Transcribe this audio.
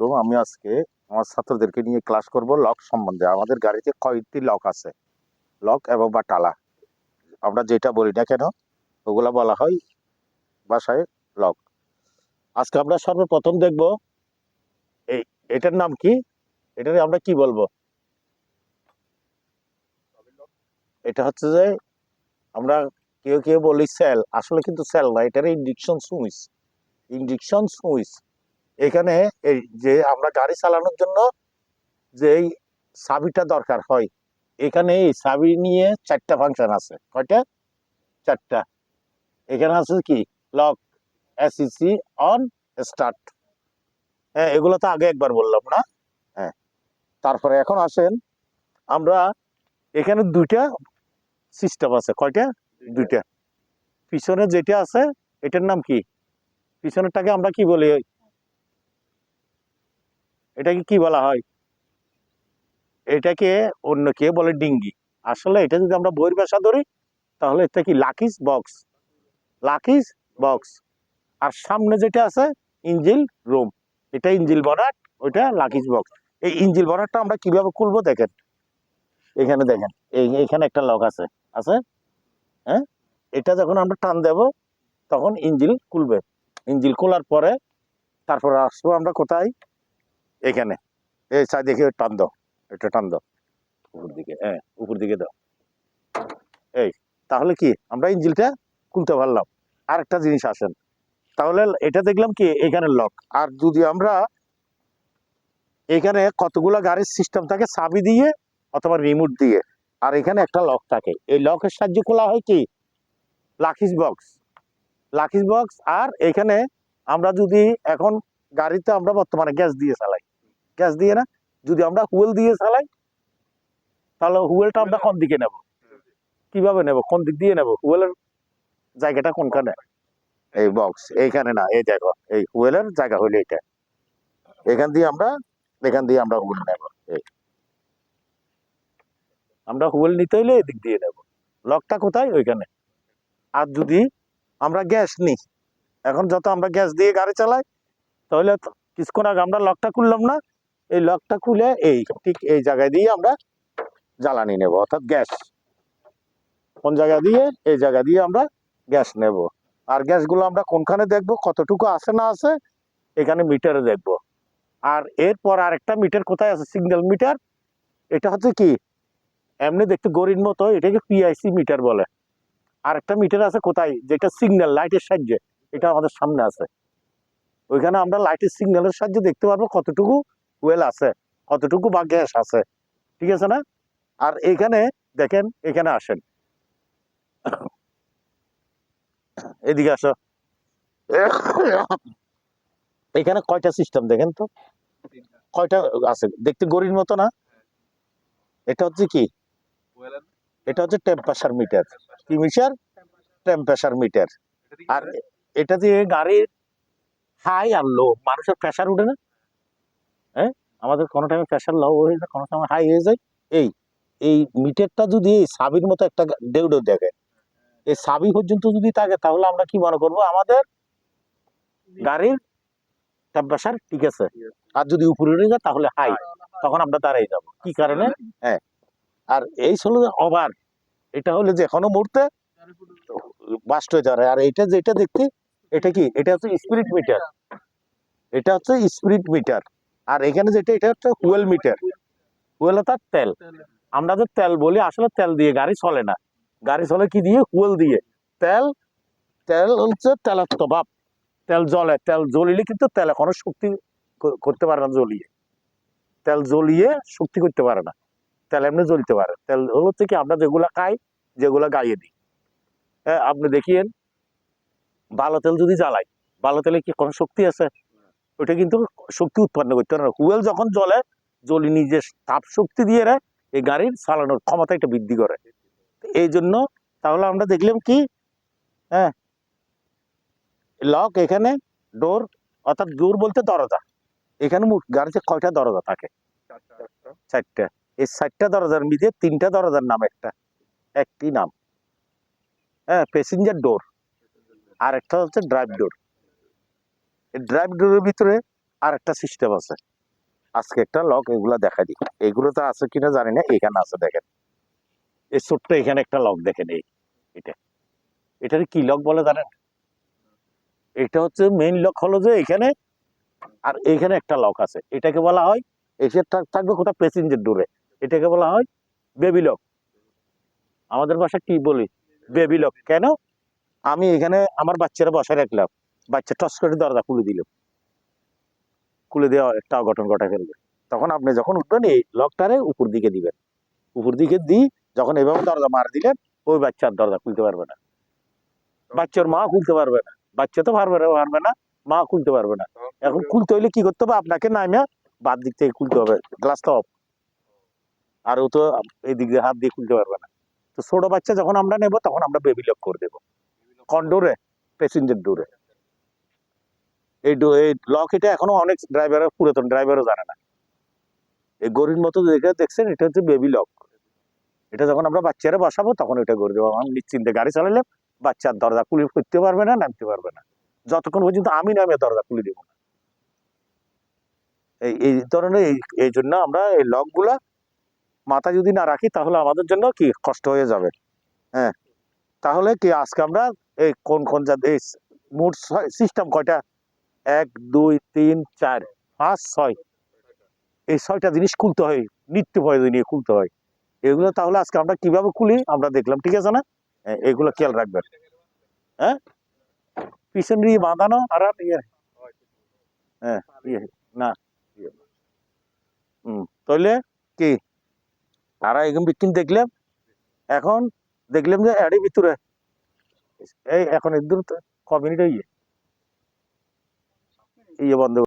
আলাইকুম আমি আজকে আমার ছাত্রদেরকে নিয়ে ক্লাস করব লক সম্বন্ধে। আমাদের গাড়িতে কয়েকটি লক আছে। লক এবং বা টালা আমরা যেটা বলি না কেন, ওগুলা বলা হয় বাসায় লক আজকে আমরা সর্বপ্রথম দেখব, এই এটার নাম কি? এটার আমরা কি বলব? এটা হচ্ছে যে আমরা কেউ কেউ বলি সেল আসলে কিন্তু সেল না এটার ইন্ডিকশন সুইচ ইন্ডিকশন সুইচ এখানে এই যে আমরা গাড়ি চালানোর জন্য যে এই চাবিটা দরকার হয় এখানে এই চাবি নিয়ে চারটা ফাংশন আছে। কয়টা? চারটা। এখানে আছে কি? লক এসিসি অন স্টার্ট হ্যাঁ এগুলো তো আগে একবার বললাম না? হ্যাঁ। তারপরে এখন আসেন আমরা এখানে দুইটা সিস্টেম আছে। কয়টা? দুইটা। পিছনে যেটা আছে এটার নাম কি? পিছনেরটাকে আমরা কি বলি? এটাকে কি বলা হয়? এটাকে অন্য কে বলে ডিঙ্গি। আসলে এটা যদি আমরা বইয়ের ভাষা ধরি, তাহলে এটা কি লাকিস বক্স? লাকিস বক্স। আর সামনে যেটা আছে, ইঞ্জিল রুম। এটা ইঞ্জিল বনাট ওইটা লাকিস বক্স। এই ইঞ্জিল বনাটটা আমরা কীভাবে খুলবো দেখেন? এখানে দেখেন এখানে একটা লক আছে। আছে? হ্যাঁ? এটা যখন আমরা টান দেব, তখন ইঞ্জিল খুলবে। ইঞ্জিল খোলার পরে, তারপরে আসব আমরা কোথায়? এখানে। এই চাই দেখে টান দাও। এটা টান দাও। উপর দিকে হ্যাঁ উপর দিকে দাও। এই, তাহলে কি? আমরা ইঞ্জিলটা খুলতে পারলাম। আর একটা জিনিস আসেন। তাহলে এটা দেখলাম কি? এখানে লক আর যদি আমরা এখানে কতগুলো গাড়ির সিস্টেম থাকে, চাবি দিয়ে অথবা রিমোট দিয়ে, আর এখানে একটা লক থাকে। এই লকের সাহায্যে খোলা হয় কি? লাকিস বক্স লাকিস বক্স আর এখানে আমরা যদি এখন গাড়িতে আমরা বর্তমানে গ্যাস দিয়ে চালাই। গ্যাস দিয়ে না, যদি আমরা হুয়েল দিয়ে চালাই, তাহলে হুয়েলটা আমরা কোন দিকে নেব? কীভাবে নেব? কোন দিক দিয়ে নেব? হুয়েলের জায়গাটা কোনখানে? এই বক্স এইখানে না, এই দেখো এই হুয়েলের জায়গা হইল এটা এখান দিয়ে আমরা, এখান দিয়ে আমরা হুয়েল নেব, এই। আমরা হুয়েল নিতে হইলে এদিক দিয়ে নেব। লকটা কোথায়? ওইখানে। আর যদি আমরা গ্যাস নিই, এখন যত আমরা গ্যাস দিয়ে গাড়ি চালাই, তাহলে কিছুক্ষণ আগে আমরা লকটা খুললাম না এই লকটা খুলে এই, ঠিক এই জায়গায় দিয়ে আমরা জ্বালানি নেব, অর্থাৎ গ্যাস। কোন জায়গা দিয়ে? এই জায়গা দিয়ে আমরা গ্যাস নেব। আর গ্যাসগুলো আমরা কোনখানে দেখব? কতটুকু আছে না আছে এখানে মিটারে দেখব। আর এরপর আরেকটা মিটার কোথায় আছে? Signal meter. এটা হচ্ছে কি? এমনি দেখতে গরির মতো, এটাকে পিআইসি মিটার বলে। আর একটা মিটার আছে কোথায়? যেটা সিগন্যাল, লাইটের সাহায্যে। এটা আমাদের সামনে আছে। ওইখানে আমরা লাইটের সিগন্যালের সাহায্যে দেখতে পারব কতটুকু ওয়েল আছে কতটুকু বা গ্যাস আছে। ঠিক আছে না? আর এখানে দেখেন, এখানে আসেন। এদিকে আসো। এখানে কয়টা সিস্টেম দেখেন তো? কয়টা আছে? দেখতে গরির মতো না? এটা হচ্ছে কি? এটা হচ্ছে টেম্পারেচার মিটার কি মিটার টেম্পারেচার মিটার আর এটা দিয়ে গাড়ির হাই আর লো মানুষের প্রেশার উঠে না? হ্যাঁ? আমাদের কোনো টাইমে প্রেশার লো হয়ে যায়, কোনো সময় হাই হয়ে যায়। এই এই মিটারটা যদি এই সাবির মতো একটা ডেউডো দেখে, এই সাবি পর্যন্ত যদি থাকে, তাহলে আমরা কি মনে করব? আমাদের গাড়ির টেম্পারেচার ঠিক আছে। আর যদি উপরে উঠে যায়, তাহলে হাই তখন আমরা দাঁড়াই যাব। কি কারণে? হ্যাঁ। আর এই হলো ওভার এটা হলো যে এখনও মুহূর্তে বাস্ট হয়ে যাবে আর এটা যেটা দেখতে এটা কি? এটা হচ্ছে স্পিরিট মিটার এটা হচ্ছে স্পিরিট মিটার আর এখানে যেটা, এটা হচ্ছে হুয়েল মিটার হুয়েল অর্থাৎ তেল। আমরা যে তেল বলি, আসলে তেল দিয়ে গাড়ি চলে না। গাড়ি চলে কি দিয়ে? হুয়েল দিয়ে। তেল তেল হচ্ছে তেলাত্ম ভাব তেল জ্বলে। তেল জ্বলিলে কিন্তু তেল এখনও শক্তি করতে পারে না জ্বলিয়ে। তেল জ্বলিয়ে শক্তি করতে পারে না। তেল এমনি জ্বলতে পারে। তেল হলো থেকে আমরা যেগুলা খাই, যেগুলা গাইয়ে দিই। হ্যাঁ আপনি দেখিয়েন, ভালো তেল যদি জ্বালাই, ভালো তেলে কি কোনো শক্তি আছে? ওটা কিন্তু শক্তি উৎপন্ন করতে পারে হুয়েল যখন জ্বলে জ্বলি নিজে তাপ শক্তি দিয়ে রে এই গাড়ির চালানোর ক্ষমতা একটা বৃদ্ধি করে। এই জন্য তাহলে আমরা দেখলাম কি? হ্যাঁ। লক এখানে ডোর অর্থাৎ ডোর বলতে দরজা। এখানে গাড়িতে কয়টা দরজা থাকে? চারটা। এই চারটা দরজার মধ্যে তিনটা দরজার নাম একটা। একটি নাম। হ্যাঁ প্যাসেঞ্জার ডোর আর একটা হচ্ছে ড্রাইভ ডোর ড্রাইভ ডোরের ভিতরে আর একটা সিস্টেম আছে। আজকে একটা লক এগুলা দেখা দিই। এগুলো তো আছে কিনা জানি না, এখানে আছে দেখেন। এই ছোট্ট এখানে একটা লক দেখেন, এই এটা। এটার কি লক বলে জানেন? এটা হচ্ছে মেইন লক হলো যে এখানে, আর এখানে একটা লক আছে। এটাকে বলা হয়, এসে থাক- থাকবে কোথাও প্যাসেঞ্জার দূরে এটাকে বলা হয় বেবি লক আমাদের ভাষা কি বলি? বেবি লক কেন? আমি এখানে আমার বাচ্চারা বসায় রাখলাম। বাচ্চা টস করে দরজা খুলে দিল। খুলে দেওয়া একটা অঘটন ঘটা ফেলবে। তখন আপনি যখন উঠবেন, এই লকটারে উপর দিকে দিবেন। উপর দিকে দিই যখন এভাবে দরজা মার দিলেন, ওই বাচ্চার দরজা খুলতে পারবে না। বাচ্চার মা খুলতে পারবে না। বাচ্চা তো পারবে পারবে না, মা খুলতে পারবে না। এখন খুলতে হইলে কি করতে হবে? আপনাকে নামিয়া বাদ দিক থেকে খুলতে হবে। গ্লাসটা অফ আর ও তো এই দিক দিয়ে হাত দিয়ে খুলতে পারবে না। তো ছোট বাচ্চা যখন আমরা নেব, তখন আমরা বেবি লক করে দেবো। কন্ডোরে প্যাসেঞ্জার ডোরে এই এই লক এটা এখনও অনেক ড্রাইভার পুরাতন ড্রাইভারও জানে না। এই গরির মতো দেখে দেখছেন, এটা হচ্ছে বেবি লক এটা যখন আমরা বাচ্চারা বসাবো, তখন এটা করে দেবো। আমি নিশ্চিন্তে গাড়ি চালালে বাচ্চার দরজা খুলে করতে পারবে না, নামতে পারবে না। যতক্ষণ পর্যন্ত আমি নামে দরজা খুলে দেবো না। এই এই ধরনের এই জন্য আমরা এই লকগুলা মাথা যদি না রাখি, তাহলে আমাদের জন্য কি কষ্ট হয়ে যাবে। হ্যাঁ। তাহলে কি আজকে আমরা এই কোন কোন এই মোট সিস্টেম কয়টা এক দুই তিন চার পাঁচ ছয়। এই ছয়টা জিনিস খুলতে হয় নিত্য প্রয়োজনীয় খুলতে হয়। এগুলো তাহলে আজকে আমরা কীভাবে খুলি আমরা দেখলাম ঠিক আছে না? হ্যাঁ, এগুলো খেয়াল রাখবেন। হ্যাঁ? পিছন দিয়ে বাঁধানো আর ইয়ে। হ্যাঁ ইয়ে না ইয়ে। হুম তাহলে কি? আর এখন বিক্রি দেখলাম। এখন দেখলাম যে এরই ভিতরে। এই এখন এর দূর ক মিনিট ইয়ে। ইয়ে বন্ধ